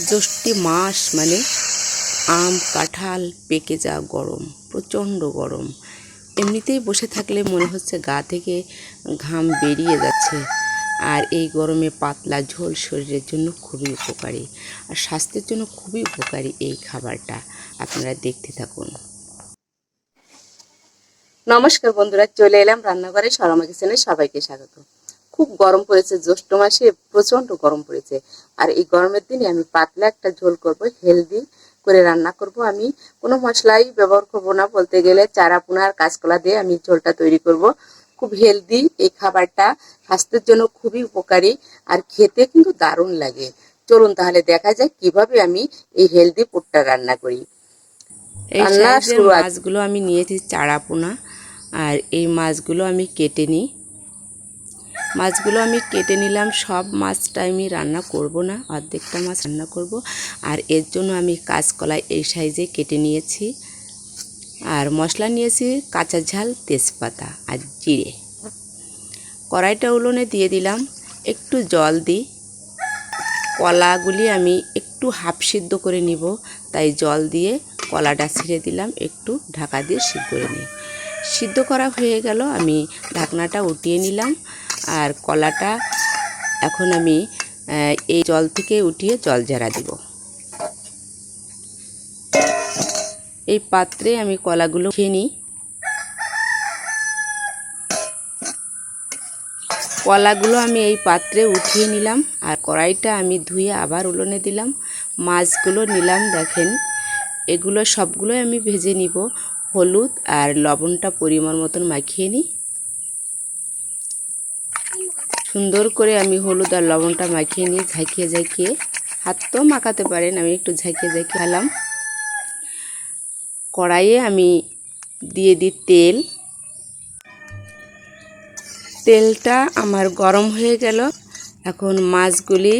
জ্যৈষ্ঠী মাস মানে আম, কাঁঠাল পেকে যা গরম, প্রচণ্ড গরম। এমনিতেই বসে থাকলে মনে হচ্ছে গা থেকে ঘাম বেরিয়ে যাচ্ছে। আর এই গরমে পাতলা ঝোল শরীরের জন্য খুবই উপকারী। আর স্বাস্থ্যের জন্য খুবই উপকারী এই খাবারটা। আপনারা দেখতে থাকুন। নমস্কার বন্ধুরা, চলে এলাম রান্নাঘরে সরমা কিচেনে সবাইকে স্বাগত। খুব গরম পড়েছে জ্যৈষ্ঠ মাসে প্রচণ্ড গরম পড়েছে। আর এই গরমের দিনে আমি পাতলা একটা ঝোল করব হেলদি করে রান্না করব। আমি কোনো মশলাই ব্যবহার করব না বলতে গেলে চারা পোনার কাঁচকলা দিয়ে আমি ঝোলটা তৈরি করব। খুব হেলদি এই খাবারটা স্বাস্থ্যের জন্য খুবই উপকারী আর খেতে কিন্তু দারুণ লাগে। চলুন তাহলে দেখা যায় কীভাবে আমি এই হেলদি পুরটা রান্না করি। রান্না। মাছগুলো আমি নিয়েছি চারা পোনা আর এই মাছগুলো আমি কেটে নিই। মাছগুলো আমি কেটে নিলাম, সব মাছটা আমি রান্না করব না, অর্ধেকটা মাছ রান্না করব। আর এর জন্য আমি কাঁচকলা এই সাইজে কেটে নিয়েছি। আর মশলা নিয়েছি কাঁচা ঝাল, তেজপাতা আর জিরে। কড়াইটা উলোনে দিয়ে দিলাম, একটু জল দিই। কলাগুলি আমি একটু হাফ সিদ্ধ করে নিব, তাই জল দিয়ে কলাটা ছিঁড়ে দিলাম, একটু ঢাকা দিয়ে সিদ্ধ করে নিই। সিদ্ধ করা হয়ে গেল, আমি ঢাকনাটা উঠিয়ে নিলাম। আর কলাটা এখন আমি এই জল থেকে উঠিয়ে জল ঝাড়া দিব। এই পাত্রে আমি কলাগুলো খেয়ে নিই। কলাগুলো আমি এই পাত্রে উঠিয়ে নিলাম আর কড়াইটা আমি ধুয়ে আবার উলনে দিলাম। মাছগুলো নিলাম, দেখেন। এগুলো সবগুলোই আমি ভেজে নিব। হলুদ আর লবণটা পরিমাণ মতন মাখিয়ে নিই। সুন্দর করে আমি হলুদ আর লবণটা মাখিয়ে নিই ঝাঁকিয়ে ঝাঁকিয়ে হাত তো মাখাতে পারেন, আমি একটু ঝাঁকিয়ে ঝাঁকিয়ে খেলাম। কড়াইয়ে আমি দিয়ে দিই তেল। তেলটা আমার গরম হয়ে গেল। এখন মাছগুলি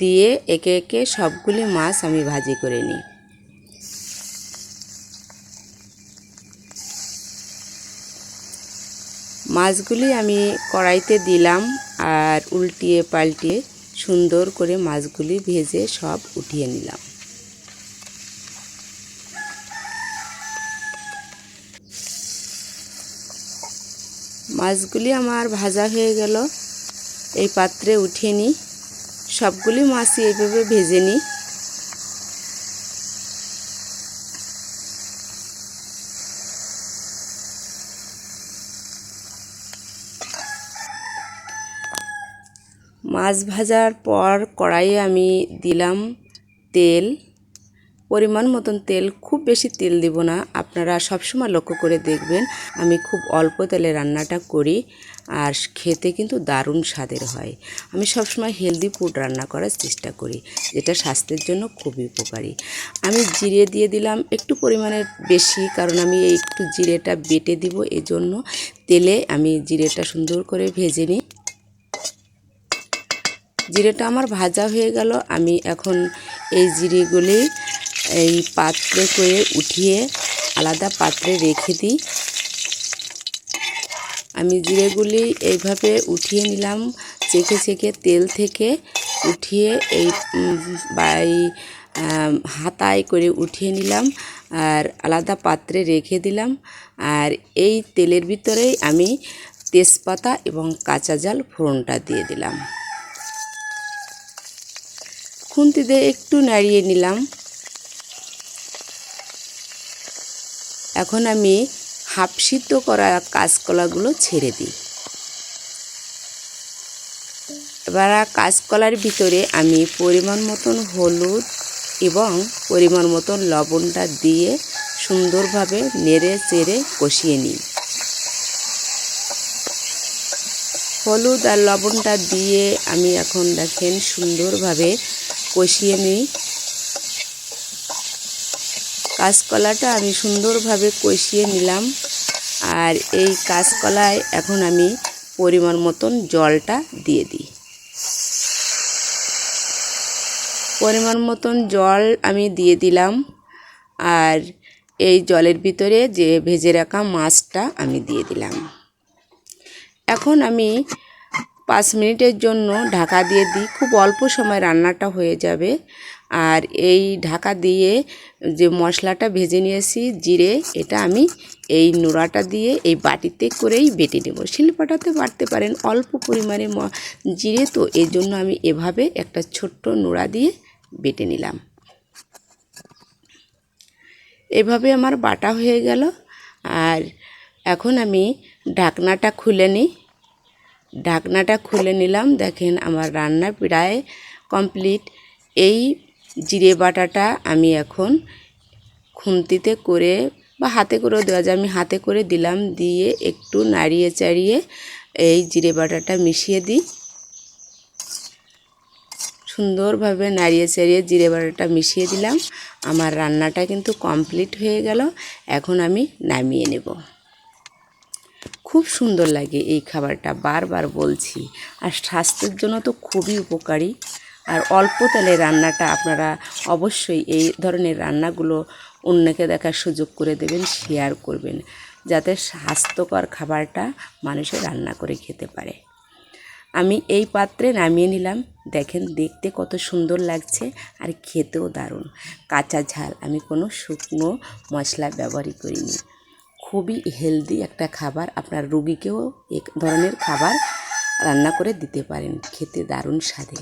দিয়ে একে একে সবগুলি মাছ আমি ভাজি করে নিই। মাছগুলি আমি কড়াইতে দিলাম আর উল্টিয়ে পাল্টিয়ে সুন্দর করে মাছগুলি ভেজে সব উঠিয়ে নিলাম। মাছগুলি আমার ভাজা হয়ে গেল। এই পাত্রে উঠিয়ে নিই। সবগুলি মাছই এইভাবে ভেজে নিই। মাছ ভাজার পর কড়াইয়ে আমি দিলাম তেল। পরিমাণ মতন তেল, খুব বেশি তেল দিব না। আপনারা সবসময় লক্ষ্য করে দেখবেন, আমি খুব অল্প তেলে রান্নাটা করি আর খেতে কিন্তু দারুণ স্বাদের হয়। আমি সবসময় হেলদি ফুড রান্না করার চেষ্টা করি, যেটা স্বাস্থ্যের জন্য খুবই উপকারী। আমি জিরে দিয়ে দিলাম একটু পরিমাণে বেশি, কারণ আমি একটু জিরেটা বেটে দিব এই জন্য তেলে আমি জিরেটা সুন্দর করে ভেজে নিই। জিরেটা আমার ভাজা হয়ে গেল। আমি এখন এই জিরেগুলি এই পাত্রে করে উঠিয়ে আলাদা পাত্রে রেখে দিই। আমি জিরেগুলি এইভাবে উঠিয়ে নিলাম চেখে চেখে তেল থেকে উঠিয়ে এই উম, বা এই হাতায় করে উঠিয়ে নিলাম আর আলাদা পাত্রে রেখে দিলাম। আর এই তেলের ভিতরেই আমি তেজপাতা এবং কাঁচা জাল ফোড়নটা দিয়ে দিলাম। খুন্তি দিয়ে একটু নাড়িয়ে নিলাম। এখন আমি হাফ সিদ্ধ করা কাঁচকলাগুলো ছেড়ে দিই। এবার কাঁচকলার ভিতরে আমি পরিমাণ মতন হলুদ এবং পরিমাণ মতন লবণটা দিয়ে সুন্দরভাবে নেড়ে চেড়ে কষিয়ে নিই। হলুদ আর লবণটা দিয়ে আমি এখন দেখেন সুন্দরভাবে কষিয়ে নিই। কাঁচকলাটা আমি সুন্দরভাবে কষিয়ে নিলাম। আর এই কাঁচকলায় এখন আমি পরিমাণ মতন জলটা দিয়ে দিই। পরিমাণ মতন জল আমি দিয়ে দিলাম। আর এই জলের ভিতরে যে ভেজে রাখা মাছটা আমি দিয়ে দিলাম। এখন আমি পাঁচ মিনিটের জন্য ঢাকা দিয়ে দিই। খুব অল্প সময় রান্নাটা হয়ে যাবে। আর এই ঢাকা দিয়ে যে মশলাটা ভেজে নিয়েছি, জিরে, এটা আমি এই নোড়াটা দিয়ে এই বাটিতে করেই বেটে নেব। শিল্পাটাতে বাটতে পারেন অল্প পরিমাণে জিরে তো এই জন্য আমি এভাবে একটা ছোট্ট নোড়া দিয়ে বেটে নিলাম। এভাবে আমার বাটা হয়ে গেল। আর এখন আমি ঢাকনাটা খুলে নিই। ঢাকনাটা খুলে নিলাম। দেখেন আমার রান্না প্রায় কমপ্লিট। এই জিরে বাটাটা আমি এখন খুন্তিতে করে বা হাতে করেও দেওয়া যায়। আমি হাতে করে দিলাম দিয়ে একটু নাড়িয়ে চাড়িয়ে এই জিরে বাটাটা মিশিয়ে দিই। সুন্দরভাবে নাড়িয়ে চাড়িয়ে জিরে বাটাটা মিশিয়ে দিলাম। আমার রান্নাটা কিন্তু কমপ্লিট হয়ে গেল। এখন আমি নামিয়ে নেব। খুব সুন্দর লাগে এই খাবারটা, বারবার বলছি। আর স্বাস্থ্যের জন্য তো খুবই উপকারী। আর অল্প তেলে রান্নাটা আপনারা অবশ্যই এই ধরনের রান্নাগুলো অন্যকে দেখার সুযোগ করে দেবেন শেয়ার করবেন, যাতে স্বাস্থ্যকর খাবারটা মানুষে রান্না করে খেতে পারে। আমি এই পাত্রে নামিয়ে নিলাম। দেখেন দেখতে কত সুন্দর লাগছে আর খেতেও দারুণ। কাঁচা ঝাল, আমি কোনো শুকনো মশলা ব্যবহারই করিনি। খুবই হেলদি একটা খাবার। আপনার রুগীকেও এক ধরনের খাবার রান্না করে দিতে পারেন। খেতে দারুণ স্বাদে।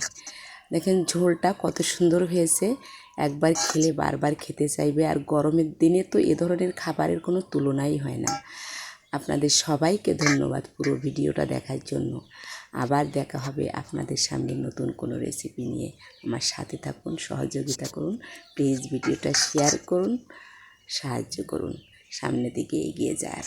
দেখেন ঝোলটা কত সুন্দর হয়েছে। একবার খেলে বারবার খেতে চাইবে। আর গরমের দিনে তো এ ধরনের খাবারের কোনো তুলনাই হয় না। আপনাদের সবাইকে ধন্যবাদ পুরো ভিডিওটা দেখার জন্য। আবার দেখা হবে আপনাদের সামনে নতুন কোনো রেসিপি নিয়ে। আমার সাথে থাকুন, সহযোগিতা করুন প্লিজ ভিডিওটা শেয়ার করুন, সাহায্য করুন। সামনের দিকে এগিয়ে যাওয়ার